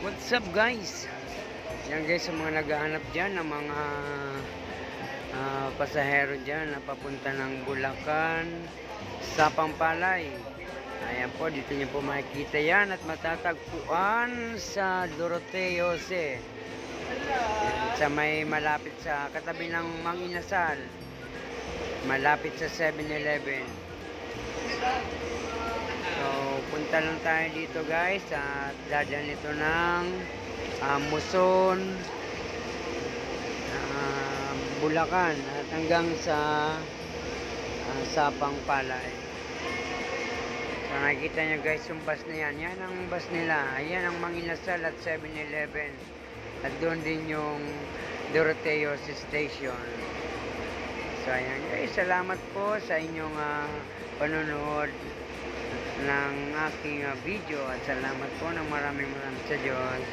What's up guys? Yan guys sa mga naghahanap dyan ng mga ah, pasahero dyan na papunta ng Bulacan sa Pampalay. Ayan po, dito niyo po makikita yan at matatagpuan sa Doroteo Jose. Sa may malapit sa katabi ng Manginasal. Malapit sa 7-Eleven. Punta lang tayo dito guys at dadyan ito ng ah, Muson, ah, Bulacan at hanggang sa ah, Sapang Palay. So, nakikita nyo guys yung bus na yan. Yan ang bus nila. Ayan ang Manginasal at 7-Eleven. At doon din yung Doroteo Station. So, ayan guys. Salamat po sa inyong ah, panonood ng aking ah, video at salamat po ng maraming maraming sa Diyos.